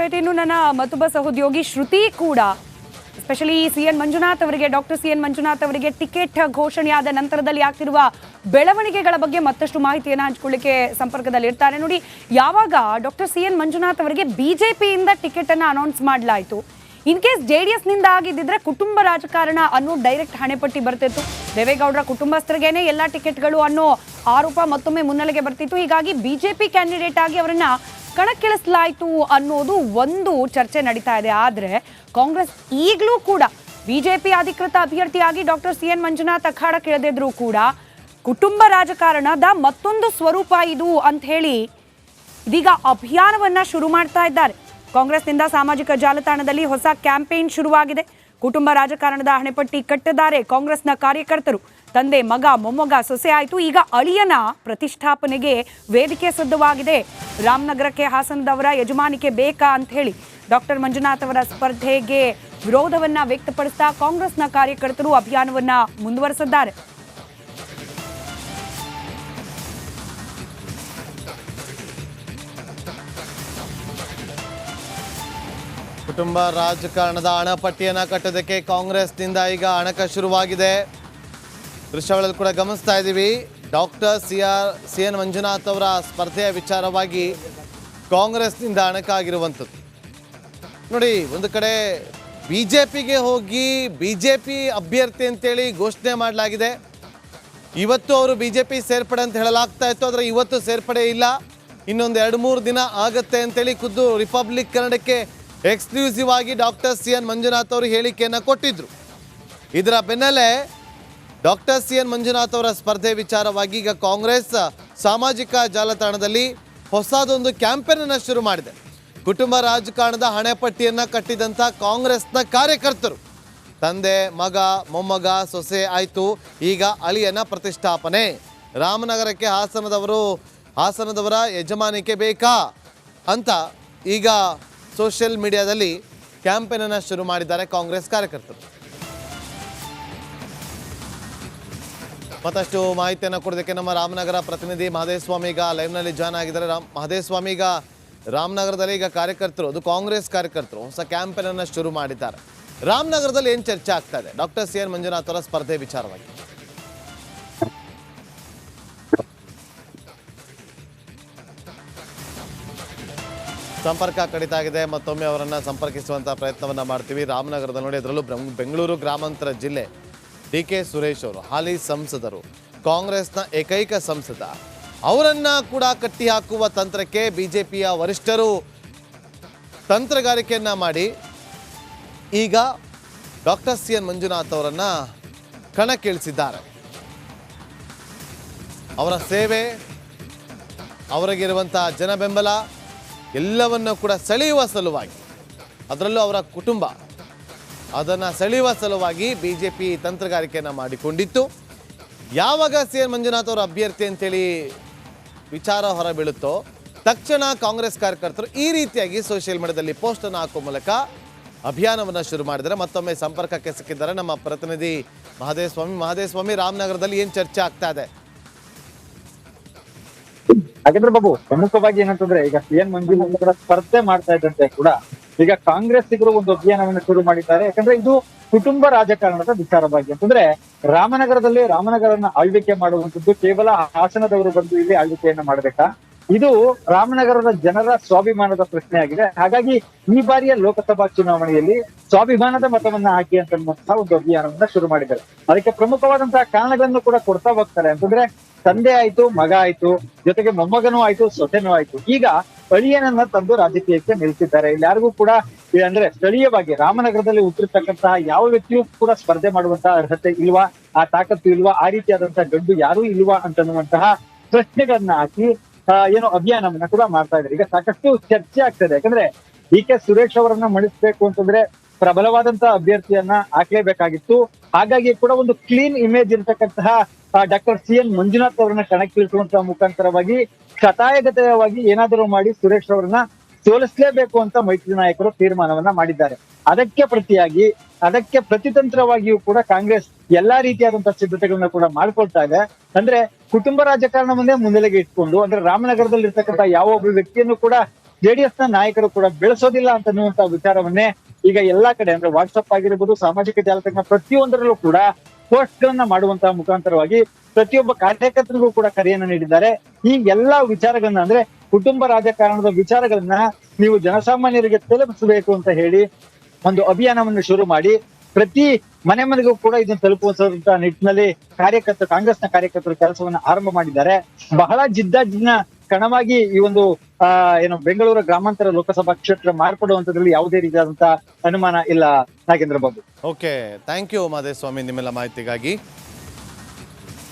Right ಇನ್ನು ನನ್ನ ಮತ್ತೊಬ್ಬ ಸಹೋದ್ಯೋಗಿ ಶ್ರುತಿ ಕೂಡ ಸ್ಪೆಷಲಿ ಸಿ ಎನ್ ಮಂಜುನಾಥ್ ಅವರಿಗೆ ಡಾಕ್ಟರ್ ಸಿ ಎನ್ ಮಂಜುನಾಥ್ ಅವರಿಗೆ ಟಿಕೆಟ್ ಘೋಷಣೆಯಾದ ನಂತರದಲ್ಲಿ ಆಗ್ತಿರುವ ಬೆಳವಣಿಗೆಗಳ ಬಗ್ಗೆ ಮತ್ತಷ್ಟು ಮಾಹಿತಿಯನ್ನು ಹಂಚಿಕೊಳ್ಳಿಕ್ಕೆ ಸಂಪರ್ಕದಲ್ಲಿ ಇರ್ತಾರೆ ನೋಡಿ, ಯಾವಾಗ ಡಾಕ್ಟರ್ ಸಿ ಎನ್ ಮಂಜುನಾಥ್ ಅವರಿಗೆ ಬಿಜೆಪಿಯಿಂದ ಟಿಕೆಟ್ ಅನ್ನು ಅನೌನ್ಸ್ ಮಾಡಲಾಯಿತು? ಇನ್ ಕೇಸ್ ಜೆ ಡಿ ಎಸ್ನಿಂದ ಆಗಿದ್ದಿದ್ರೆ ಕುಟುಂಬ ರಾಜಕಾರಣ ಅನ್ನೋ ಡೈರೆಕ್ಟ್ ಹಣೆಪಟ್ಟಿ ಬರ್ತಿತ್ತು. ದೇವೇಗೌಡರ ಕುಟುಂಬಸ್ಥರಿಗೇನೆ ಎಲ್ಲ ಟಿಕೆಟ್ಗಳು ಅನ್ನೋ ಆರೋಪ ಮತ್ತೊಮ್ಮೆ ಮುನ್ನೆಲೆಗೆ ಬರ್ತಿತ್ತು. ಹೀಗಾಗಿ ಬಿಜೆಪಿ ಕ್ಯಾಂಡಿಡೇಟ್ ಆಗಿ ಅವರನ್ನ ಕಣಕ್ಕಿಳಿಸಲಾಯಿತು ಅನ್ನೋದು ಒಂದು ಚರ್ಚೆ ನಡೀತಾ ಇದೆ. ಆದರೆ ಕಾಂಗ್ರೆಸ್ ಈಗಲೂ ಕೂಡ ಬಿಜೆಪಿ ಅಧಿಕೃತ ಅಭ್ಯರ್ಥಿಯಾಗಿ ಡಾಕ್ಟರ್ ಸಿ ಎನ್ ಮಂಜುನಾಥ್ ಅಖಾಡಕ್ಕಿಳಿದಿದ್ರು ಕೂಡ ಕುಟುಂಬ ರಾಜಕಾರಣದ ಮತ್ತೊಂದು ಸ್ವರೂಪ ಇದು ಅಂತ ಹೇಳಿ ಇದೀಗ ಅಭಿಯಾನವನ್ನ ಶುರು ಮಾಡ್ತಾ ಇದ್ದಾರೆ. ಕಾಂಗ್ರೆಸ್ನಿಂದ ಸಾಮಾಜಿಕ ಜಾಲತಾಣದಲ್ಲಿ ಹೊಸ ಕ್ಯಾಂಪೇನ್ ಶುರುವಾಗಿದೆ. ಕುಟುಂಬ ರಾಜಕಾರಣದ ಹಣೆಪಟ್ಟಿ ಕಟ್ಟಿದ್ದಾರೆ ಕಾಂಗ್ರೆಸ್ನ ಕಾರ್ಯಕರ್ತರು. ತಂದೆ, ಮಗ, ಮೊಮ್ಮಗ, ಸೊಸೆ ಆಯಿತು. ಈಗ ಅಳಿಯನ ಪ್ರತಿಷ್ಠಾಪನೆಗೆ ವೇದಿಕೆ ಸಿದ್ಧವಾಗಿದೆ. ರಾಮನಗರಕ್ಕೆ ಹಾಸನದವರ ಯಜಮಾನಿಕೆ ಬೇಕಾ ಅಂತ ಹೇಳಿ ಡಾಕ್ಟರ್ ಮಂಜುನಾಥ್ ಅವರ ಸ್ಪರ್ಧೆಗೆ ವಿರೋಧವನ್ನ ವ್ಯಕ್ತಪಡಿಸ್ತಾ ಕಾಂಗ್ರೆಸ್ನ ಕಾರ್ಯಕರ್ತರು ಅಭಿಯಾನವನ್ನ ಮುಂದುವರೆಸಿದ್ದಾರೆ. ಕುಟುಂಬ ರಾಜಕಾರಣದ ಹಣಪಟ್ಟಿಯನ್ನು ಕಟ್ಟೋದಕ್ಕೆ ಕಾಂಗ್ರೆಸ್ನಿಂದ ಈಗ ಹಣಕ ಶುರುವಾಗಿದೆ. ದೃಶ್ಯಗಳಲ್ಲಿ ಕೂಡ ಗಮನಿಸ್ತಾ ಇದ್ದೀವಿ. Doctor C R C N Manjunath ಅವರ ಸ್ಪರ್ಧೆಯ ವಿಚಾರವಾಗಿ ಕಾಂಗ್ರೆಸ್ನಿಂದ ಅಣಕಾಗಿರುವಂಥದ್ದು. ನೋಡಿ, ಒಂದು ಕಡೆ ಬಿ ಜೆ ಪಿಗೆ ಹೋಗಿ ಬಿ ಜೆ ಪಿ ಅಭ್ಯರ್ಥಿ ಅಂತೇಳಿ ಘೋಷಣೆ ಮಾಡಲಾಗಿದೆ. ಇವತ್ತು ಅವರು ಬಿ ಜೆ ಪಿ ಸೇರ್ಪಡೆ ಅಂತ ಹೇಳಲಾಗ್ತಾ ಇತ್ತು, ಆದರೆ ಇವತ್ತು ಸೇರ್ಪಡೆ ಇಲ್ಲ. ಇನ್ನೊಂದು ಎರಡು ಮೂರು ದಿನ ಆಗುತ್ತೆ ಅಂತೇಳಿ ಖುದ್ದು ರಿಪಬ್ಲಿಕ್ ಕನ್ನಡಕ್ಕೆ ಎಕ್ಸ್ಕ್ಲೂಸಿವ್ ಆಗಿ ಡಾಕ್ಟರ್ ಸಿ ಎನ್ ಮಂಜುನಾಥ್ ಅವರು ಹೇಳಿಕೆಯನ್ನು ಕೊಟ್ಟಿದ್ರು. ಇದರ ಬೆನ್ನಲ್ಲೇ ಡಾಕ್ಟರ್ ಸಿ ಎನ್ ಮಂಜುನಾಥ್ ಅವರ ಸ್ಪರ್ಧೆ ವಿಚಾರವಾಗಿ ಈಗ ಕಾಂಗ್ರೆಸ್ ಸಾಮಾಜಿಕ ಜಾಲತಾಣದಲ್ಲಿ ಹೊಸದೊಂದು ಕ್ಯಾಂಪೇನನ್ನು ಶುರು ಮಾಡಿದೆ. ಕುಟುಂಬ ರಾಜಕಾರಣದ ಹಣೆಪಟ್ಟಿಯನ್ನು ಕಟ್ಟಿದಂಥ ಕಾಂಗ್ರೆಸ್ನ ಕಾರ್ಯಕರ್ತರು. ತಂದೆ, ಮಗ, ಮೊಮ್ಮಗ, ಸೊಸೆ ಆಯಿತು. ಈಗ ಅಳಿಯನ ಪ್ರತಿಷ್ಠಾಪನೆ. ರಾಮನಗರಕ್ಕೆ ಹಾಸನದವರು, ಹಾಸನದವರ ಯಜಮಾನಿಕೆ ಬೇಕಾ ಅಂತ ಈಗ ಸೋಷಿಯಲ್ ಮೀಡಿಯಾದಲ್ಲಿ ಕ್ಯಾಂಪೇನನ್ನು ಶುರು ಮಾಡಿದ್ದಾರೆ ಕಾಂಗ್ರೆಸ್ ಕಾರ್ಯಕರ್ತರು. ಮತ್ತಷ್ಟು ಮಾಹಿತಿಯನ್ನು ಕೊಡೋದಕ್ಕೆ ನಮ್ಮ ರಾಮನಗರ ಪ್ರತಿನಿಧಿ ಮಹದೇವಸ್ವಾಮಿ ಈಗ ಲೈವ್ನಲ್ಲಿ ಜಾಯ್ನ್ ಆಗಿದ್ದಾರೆ. ರಾಮ್ ಮಹದೇವಸ್ವಾಮಿ ಈಗ ರಾಮನಗರದಲ್ಲಿ ಈಗ ಕಾರ್ಯಕರ್ತರು, ಅದು ಕಾಂಗ್ರೆಸ್ ಕಾರ್ಯಕರ್ತರು ಹೊಸ ಕ್ಯಾಂಪೇನನ್ನು ಶುರು ಮಾಡಿದ್ದಾರೆ. ರಾಮನಗರದಲ್ಲಿ ಏನು ಚರ್ಚೆ ಆಗ್ತಾ ಇದೆ? ಡಾಕ್ಟರ್ ಸಿ ಎನ್ ಮಂಜುನಾಥ್ ಅವರ ಸ್ಪರ್ಧೆ ವಿಚಾರವಾಗಿ. ಸಂಪರ್ಕ ಕಡಿತ ಆಗಿದೆ. ಮತ್ತೊಮ್ಮೆ ಅವರನ್ನು ಸಂಪರ್ಕಿಸುವಂಥ ಪ್ರಯತ್ನವನ್ನು ಮಾಡ್ತೀವಿ. ರಾಮನಗರದಲ್ಲಿ ನೋಡಿ, ಅದರಲ್ಲೂ ಬೆಂಗಳೂರು ಗ್ರಾಮಾಂತರ ಜಿಲ್ಲೆ ಡಿ ಕೆ ಸುರೇಶ್ ಅವರು, ಹಾಲಿ ಸಂಸದರು, ಕಾಂಗ್ರೆಸ್ನ ಏಕೈಕ ಸಂಸದ. ಅವರನ್ನ ಕೂಡ ಕಟ್ಟಿ ಹಾಕುವ ತಂತ್ರಕ್ಕೆ ಬಿಜೆಪಿಯ ವರಿಷ್ಠರು ತಂತ್ರಗಾರಿಕೆಯನ್ನ ಮಾಡಿ, ಈಗ ಡಾಕ್ಟರ್ ಸಿ ಎನ್ ಮಂಜುನಾಥ್ ಅವರನ್ನ ಕಣಕ್ಕಿಳಿಸಿದ್ದಾರೆ. ಅವರ ಸೇವೆ, ಅವರಿಗಿರುವಂತಹ ಜನ ಬೆಂಬಲ ಎಲ್ಲವನ್ನು ಕೂಡ ಸೆಳೆಯುವ ಸಲುವಾಗಿ, ಅದರಲ್ಲೂ ಅವರ ಕುಟುಂಬ. ಅದನ್ನು ಸೆಳೆಯುವ ಸಲುವಾಗಿ ಬಿ ಜೆ ಪಿ ತಂತ್ರಗಾರಿಕೆಯನ್ನು ಮಾಡಿಕೊಂಡಿತ್ತು. ಯಾವಾಗ ಸಿ ಎನ್ ಮಂಜುನಾಥ್ ಅವರ ಅಭ್ಯರ್ಥಿ ಅಂತೇಳಿ ವಿಚಾರ ಹೊರಬೀಳುತ್ತೋ, ತಕ್ಷಣ ಕಾಂಗ್ರೆಸ್ ಕಾರ್ಯಕರ್ತರು ಈ ರೀತಿಯಾಗಿ ಸೋಷಿಯಲ್ ಮೀಡಿಯಾದಲ್ಲಿ ಪೋಸ್ಟನ್ನು ಹಾಕುವ ಮೂಲಕ ಅಭಿಯಾನವನ್ನು ಶುರು ಮಾಡಿದರೆ ಮತ್ತೊಮ್ಮೆ ಸಂಪರ್ಕಕ್ಕೆ ಸಿಕ್ಕಿದ್ದಾರೆ ನಮ್ಮ ಪ್ರತಿನಿಧಿ ಮಹದೇವಸ್ವಾಮಿ ಮಹದೇವಸ್ವಾಮಿ ರಾಮನಗರದಲ್ಲಿ ಏನು ಚರ್ಚೆ ಆಗ್ತಾ ಇದೆ? ಹಾಗಾದ್ರೆ ಬಾಬು, ಪ್ರಮುಖವಾಗಿ ಏನಂತಂದ್ರೆ ಈಗ ಸಿ ಎನ್ ಕೂಡ ಸ್ಪರ್ಧೆ ಮಾಡ್ತಾ ಇದ್ದಂತೆ ಕೂಡ. ಈಗ ಕಾಂಗ್ರೆಸ್ಸಿಗರು ಒಂದು ಅಭಿಯಾನವನ್ನು ಶುರು ಮಾಡಿದ್ದಾರೆ. ಯಾಕಂದ್ರೆ ಇದು ಕುಟುಂಬ ರಾಜಕಾರಣದ ವಿಚಾರವಾಗಿ. ಅಂತಂದ್ರೆ ರಾಮನಗರದಲ್ಲಿ ರಾಮನಗರನ ಆಳ್ವಿಕೆ ಮಾಡುವಂತದ್ದು ಕೇವಲ ಹಾಸನದವರು ಬಂದು ಇಲ್ಲಿ ಆಳ್ವಿಕೆಯನ್ನ ಮಾಡ್ಬೇಕಾ? ಇದು ರಾಮನಗರದ ಜನರ ಸ್ವಾಭಿಮಾನದ ಪ್ರಶ್ನೆ ಆಗಿದೆ ಹಾಗಾಗಿ ಈ ಬಾರಿಯ ಲೋಕಸಭಾ ಚುನಾವಣೆಯಲ್ಲಿ ಸ್ವಾಭಿಮಾನದ ಮತವನ್ನ ಹಾಕಿ ಅಂತ ಒಂದು ಅಭಿಯಾನವನ್ನ ಶುರು ಮಾಡಿದ್ದಾರೆ. ಅದಕ್ಕೆ ಪ್ರಮುಖವಾದಂತಹ ಕಾರಣಗಳನ್ನು ಕೂಡ ಕೊಡ್ತಾ ಹೋಗ್ತಾರೆ. ಅಂತಂದ್ರೆ ತಂದೆ ಆಯ್ತು, ಮಗ ಆಯ್ತು, ಜೊತೆಗೆ ಮೊಮ್ಮಗನೂ ಆಯ್ತು, ಸೊಸೆನೂ ಆಯ್ತು. ಈಗ ಅಳಿಯನನ್ನ ತಂದು ರಾಜಕೀಯಕ್ಕೆ ನಿಲ್ಲಿಸಿದ್ದಾರೆ. ಇಲ್ಲಿ ಯಾರಿಗೂ ಕೂಡ ಅಂದ್ರೆ ಸ್ಥಳೀಯವಾಗಿ ರಾಮನಗರದಲ್ಲಿ ಹುಟ್ಟಿರ್ತಕ್ಕಂತಹ ಯಾವ ವ್ಯಕ್ತಿಯೂ ಕೂಡ ಸ್ಪರ್ಧೆ ಮಾಡುವಂತಹ ಅರ್ಹತೆ ಇಲ್ವಾ, ಆ ತಾಕತ್ತು ಇಲ್ವಾ, ಆ ರೀತಿಯಾದಂತಹ ಗಂಡು ಯಾರೂ ಇಲ್ವಾ ಅಂತನ್ನುವಂತಹ ಪ್ರಶ್ನೆಗಳನ್ನ ಹಾಕಿ ಏನು ಅಭಿಯಾನವನ್ನ ಕೂಡ ಮಾಡ್ತಾ ಇದ್ದಾರೆ. ಈಗ ಸಾಕಷ್ಟು ಚರ್ಚೆ ಆಗ್ತದೆ ಯಾಕಂದ್ರೆ ಡಿ ಕೆ ಸುರೇಶ್ ಅವರನ್ನ ಮಣಿಸ್ಬೇಕು ಅಂತಂದ್ರೆ ಪ್ರಬಲವಾದಂತಹ ಅಭ್ಯರ್ಥಿಯನ್ನ ಹಾಕ್ಲೇಬೇಕಾಗಿತ್ತು. ಹಾಗಾಗಿ ಕೂಡ ಒಂದು ಕ್ಲೀನ್ ಇಮೇಜ್ ಇರತಕ್ಕಂತಹ ಡಾಕ್ಟರ್ ಸಿ ಎನ್ ಮಂಜುನಾಥ್ ಅವರನ್ನ ಕಣಕ್ಕಿಳಿಸುವಂತ ಮುಖಾಂತರವಾಗಿ ಶತಾಯಗತವಾಗಿ ಏನಾದರೂ ಮಾಡಿ ಸುರೇಶ್ ಅವರನ್ನ ಸೋಲಿಸಲೇಬೇಕು ಅಂತ ಮೈತ್ರಿ ನಾಯಕರು ತೀರ್ಮಾನವನ್ನ ಮಾಡಿದ್ದಾರೆ. ಅದಕ್ಕೆ ಪ್ರತಿಯಾಗಿ, ಅದಕ್ಕೆ ಪ್ರತಿತಂತ್ರವಾಗಿಯೂ ಕೂಡ ಕಾಂಗ್ರೆಸ್ ಎಲ್ಲಾ ರೀತಿಯಾದಂತಹ ಸಿದ್ಧತೆಗಳನ್ನ ಕೂಡ ಮಾಡ್ಕೊಳ್ತಾ ಇದೆ. ಅಂದ್ರೆ ಕುಟುಂಬ ರಾಜಕಾರಣವನ್ನೇ ಮುನ್ನೆಲೆಗೆ ಇಟ್ಕೊಂಡು, ಅಂದ್ರೆ ರಾಮನಗರದಲ್ಲಿ ಇರ್ತಕ್ಕಂಥ ಯಾವ ಒಬ್ಬ ವ್ಯಕ್ತಿಯನ್ನು ಕೂಡ ಜೆಡಿಎಸ್ನ ನಾಯಕರು ಕೂಡ ಬೆಳೆಸೋದಿಲ್ಲ ಅಂತ ಅನ್ನುವಂತ ವಿಚಾರವನ್ನೇ ಈಗ ಎಲ್ಲಾ ಕಡೆ, ಅಂದ್ರೆ ವಾಟ್ಸಪ್ ಆಗಿರ್ಬೋದು, ಸಾಮಾಜಿಕ ಜಾಲತಾಣ ಪ್ರತಿಯೊಂದರಲ್ಲೂ ಕೂಡ ಪೋಸ್ಟ್ ಗಳನ್ನ ಮಾಡುವಂತಹ ಮುಖಾಂತರವಾಗಿ ಪ್ರತಿಯೊಬ್ಬ ಕಾರ್ಯಕರ್ತರಿಗೂ ಕೂಡ ಕರೆಯನ್ನ ನೀಡಿದ್ದಾರೆ. ಈ ಎಲ್ಲಾ ವಿಚಾರಗಳನ್ನ ಅಂದ್ರೆ ಕುಟುಂಬ ರಾಜಕಾರಣದ ವಿಚಾರಗಳನ್ನ ನೀವು ಜನಸಾಮಾನ್ಯರಿಗೆ ತಲುಪಿಸಬೇಕು ಅಂತ ಹೇಳಿ ಒಂದು ಅಭಿಯಾನವನ್ನು ಶುರು ಮಾಡಿ ಪ್ರತಿ ಮನೆ ಮನೆಗೂ ಕೂಡ ಇದನ್ನು ತಲುಪುವಂತ ನಿಟ್ಟಿನಲ್ಲಿ ಕಾರ್ಯಕರ್ತರು ಕಾಂಗ್ರೆಸ್ನ ಕಾರ್ಯಕರ್ತರು ಕೆಲಸವನ್ನು ಆರಂಭ ಮಾಡಿದ್ದಾರೆ. ಬಹಳ ಜಿದ್ದಾಜಿನ ಕಣವಾಗಿ ಈ ಒಂದು ಆ, ಏನು, ಬೆಂಗಳೂರು ಗ್ರಾಮಾಂತರ ಲೋಕಸಭಾ ಕ್ಷೇತ್ರ ಮಾರ್ಪಡುವಂತದ್ರಲ್ಲಿ ಯಾವುದೇ ರೀತಿಯಾದಂತಹ ಅನುಮಾನ ಇಲ್ಲ, Nagendra Babu. Okay thank you Madeswamy ನಿಮ್ಮೆಲ್ಲ ಮಾಹಿತಿಗಾಗಿ.